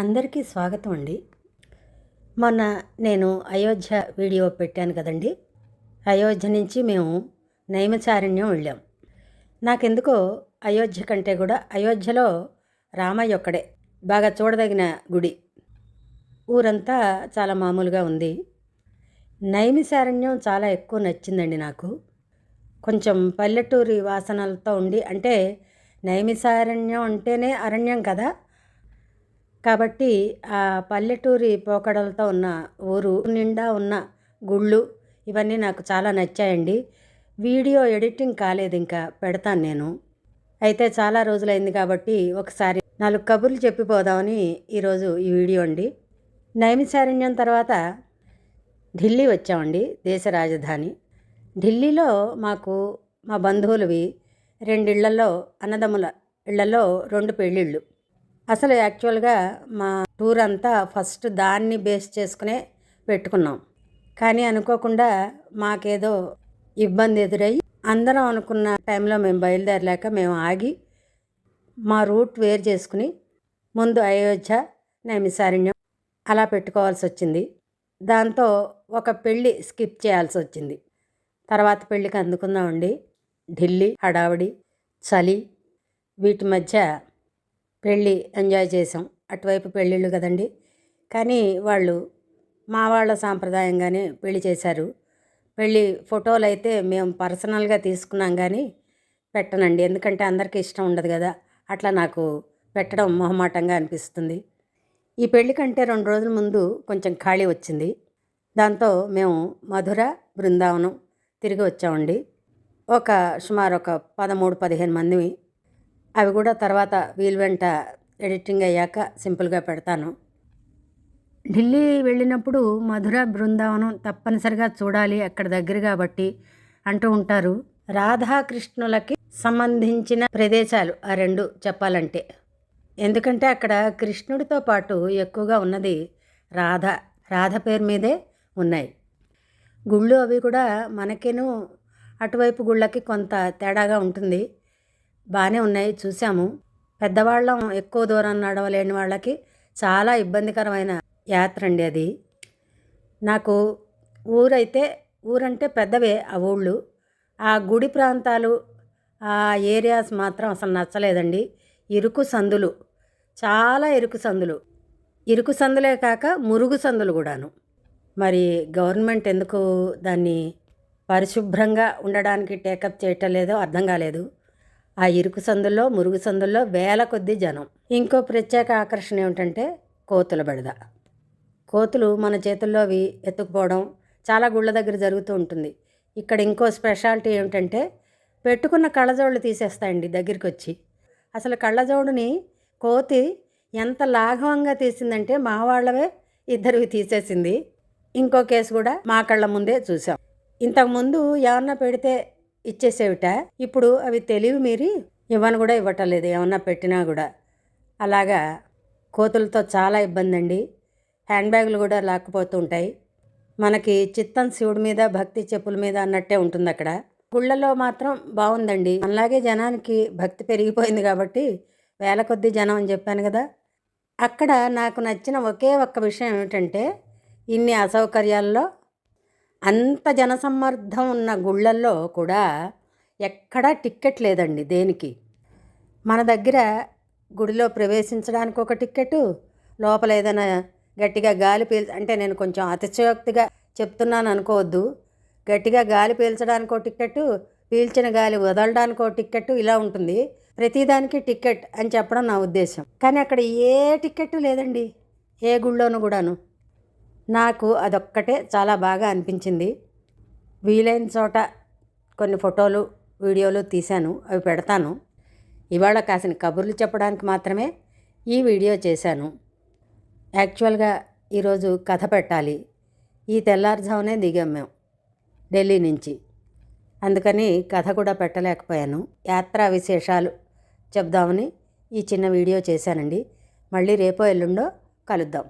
అందరికీ స్వాగతం అండి. మొన్న నేను అయోధ్య వీడియో పెట్టాను కదండి. అయోధ్య నుంచి మేము నైమచారణ్యం వెళ్ళాం. నాకెందుకో అయోధ్య కంటే కూడా అయోధ్యలో రామయ్య ఒక్కడే బాగా చూడదగిన గుడి. ఊరంతా చాలా మామూలుగా ఉంది. నైమిసారణ్యం చాలా ఎక్కువ నచ్చిందండి నాకు. కొంచెం పల్లెటూరి వాసనలతో ఉండి అంటే నైమిసారణ్యం అంటేనే అరణ్యం కదా. కాబట్టి ఆ పల్లెటూరి పోకడలతో ఉన్న ఊరు నిండా ఉన్న గుళ్ళు ఇవన్నీ నాకు చాలా నచ్చాయండి. వీడియో ఎడిటింగ్ కాలేదు ఇంకా పెడతాను నేను. అయితే చాలా రోజులైంది కాబట్టి ఒకసారి నాలుగు కబుర్లు చెప్పిపోదామని ఈరోజు ఈ వీడియో అండి. నైమిశారణ్యం తర్వాత ఢిల్లీ వచ్చామండి దేశ రాజధాని. ఢిల్లీలో మాకు మా బంధువులవి రెండిళ్ళలో అన్నదమ్ముల ఇళ్ళలో రెండు పెళ్ళిళ్ళు. అసలు యాక్చువల్గా మా టూర్ అంతా ఫస్ట్ దాన్ని బేస్ చేసుకునే పెట్టుకున్నాం. కానీ అనుకోకుండా మాకేదో ఇబ్బంది ఎదురయ్యి అందరం అనుకున్న టైంలో మేము బయలుదేరలేక మేము ఆగి మా రూట్ వేరు చేసుకుని ముందు అయోధ్య నైమిసారణ్యం అలా పెట్టుకోవాల్సి వచ్చింది. దాంతో ఒక పెళ్ళి స్కిప్ చేయాల్సి వచ్చింది. తర్వాత పెళ్ళికి అందుకుందామండి. ఢిల్లీ హడావిడి చలి వీటి మధ్య పెళ్ళి ఎంజాయ్ చేసాం అటువైపు పెళ్ళిళ్ళు కదండి. కానీ వాళ్ళు మా వాళ్ళ సాంప్రదాయంగానే పెళ్ళి చేశారు. పెళ్ళి ఫోటోలు అయితే మేము పర్సనల్గా తీసుకున్నాం కానీ పెట్టనండి. ఎందుకంటే అందరికీ ఇష్టం ఉండదు కదా. అట్లా నాకు పెట్టడం మొహమాటంగా అనిపిస్తుంది. ఈ పెళ్ళి కంటే రెండు రోజుల ముందు కొంచెం ఖాళీ వచ్చింది. దాంతో మేము మధుర బృందావనం తిరిగి వచ్చామండి. ఒక సుమారు ఒక పదమూడు పదిహేను మంది అవి కూడా తర్వాత వీలు వెంట ఎడిటింగ్ అయ్యాక సింపుల్గా పెడతాను. ఢిల్లీ వెళ్ళినప్పుడు మధుర బృందావనం తప్పనిసరిగా చూడాలి అక్కడ దగ్గర కాబట్టి అంటూ ఉంటారు. రాధాకృష్ణులకి సంబంధించిన ప్రదేశాలు ఆ రెండు చెప్పాలంటే. ఎందుకంటే అక్కడ కృష్ణుడితో పాటు ఎక్కువగా ఉన్నది రాధ. రాధ పేరు మీదే ఉన్నాయి. గుళ్ళు అవి కూడా మనకేను అటువైపు గుళ్ళకి కొంత తేడాగా ఉంటుంది. బాగానే ఉన్నాయి చూసాము పెద్దవాళ్ళం ఎక్కువ దూరం నడవలేని వాళ్ళకి చాలా ఇబ్బందికరమైన యాత్ర అండి అది. నాకు ఊరైతే ఊరంటే పెద్దవే ఆ ఊళ్ళు. ఆ గుడి ప్రాంతాలు ఆ ఏరియాస్ మాత్రం అసలు నచ్చలేదండి. ఇరుకు సందులు చాలా ఇరుకు సందులు. ఇరుకు సందులే కాక మురుగు సందులు కూడాను. మరి గవర్నమెంట్ ఎందుకు దాన్ని పరిశుభ్రంగా ఉండడానికి టేకప్ చేయటం లేదో అర్థం కాలేదు. ఆ ఇరుకు సందుల్లో మురుగు సందుల్లో వేల కొద్ది జనం. ఇంకో ప్రత్యేక ఆకర్షణ ఏమిటంటే కోతుల బెడద. కోతులు మన చేతుల్లో అవి ఎత్తుకుపోవడం చాలా గుళ్ళ దగ్గర జరుగుతూ ఉంటుంది. ఇక్కడ ఇంకో స్పెషాలిటీ ఏమిటంటే పెట్టుకున్న కళ్ళజోళ్ళు తీసేస్తాయండి దగ్గరికి వచ్చి అసలు కళ్ళజోడుని కోతి ఎంత లాఘవంగా తీసిందంటే మా వాళ్ళవే ఇద్దరివి తీసేసింది. ఇంకో కేసు కూడా మా కళ్ళ ముందే చూసాం. ఇంతకుముందు ఏమన్నా పెడితే ఇచ్చేసేవిట. ఇప్పుడు అవి తెలివి మీరి ఇవ్వను కూడా ఇవ్వటం లేదు ఏమన్నా పెట్టినా కూడా. అలాగా కోతులతో చాలా ఇబ్బంది అండి హ్యాండ్ బ్యాగులు కూడా లాక్కుపోతూ ఉంటాయి మనకి చిత్తం శివుడి మీద భక్తి చెప్పుల మీద అన్నట్టే ఉంటుంది అక్కడ గుళ్ళలో మాత్రం బాగుందండి. అలాగే జనానికి భక్తి పెరిగిపోయింది కాబట్టి వేల కొద్ది జనం అని చెప్పాను కదా. అక్కడ నాకు నచ్చిన ఒకే ఒక్క విషయం ఏమిటంటే ఇన్ని అసౌకర్యాల్లో అంత జనసమ్మర్ధం ఉన్న గుళ్ళల్లో కూడా ఎక్కడా టిక్కెట్ లేదండి దేనికి. మన దగ్గర గుడిలో ప్రవేశించడానికి ఒక టిక్కెట్ లోపల ఏదైనా గట్టిగా గాలి పీల్చ అంటే నేను కొంచెం అతిశయోక్తిగా చెప్తున్నాను అనుకోవద్దు. గట్టిగా గాలి పీల్చడానికి ఒక టిక్కెట్టు పీల్చిన గాలి వదలడానికి ఒక టిక్కెట్టు ఇలా ఉంటుంది. ప్రతిదానికి టిక్కెట్ అని చెప్పడం నా ఉద్దేశం. కానీ అక్కడ ఏ టిక్కెట్టు లేదండి. ఏ గుళ్ళోనూ కూడాను. నాకు అదొక్కటే చాలా బాగా అనిపించింది. వీలైన చోట కొన్ని ఫోటోలు వీడియోలు తీశాను అవి పెడతాను. ఇవాళ కాసిన కబుర్లు చెప్పడానికి మాత్రమే ఈ వీడియో చేశాను. యాక్చువల్గా ఈరోజు కథ పెట్టాలి. ఈ తెల్లారుజామునే దిగాం మేము ఢిల్లీ నుంచి. అందుకని కథ కూడా పెట్టలేకపోయాను. యాత్రా విశేషాలు చెప్దామని ఈ చిన్న వీడియో చేశానండి. మళ్ళీ రేపో ఎల్లుండో కలుద్దాం.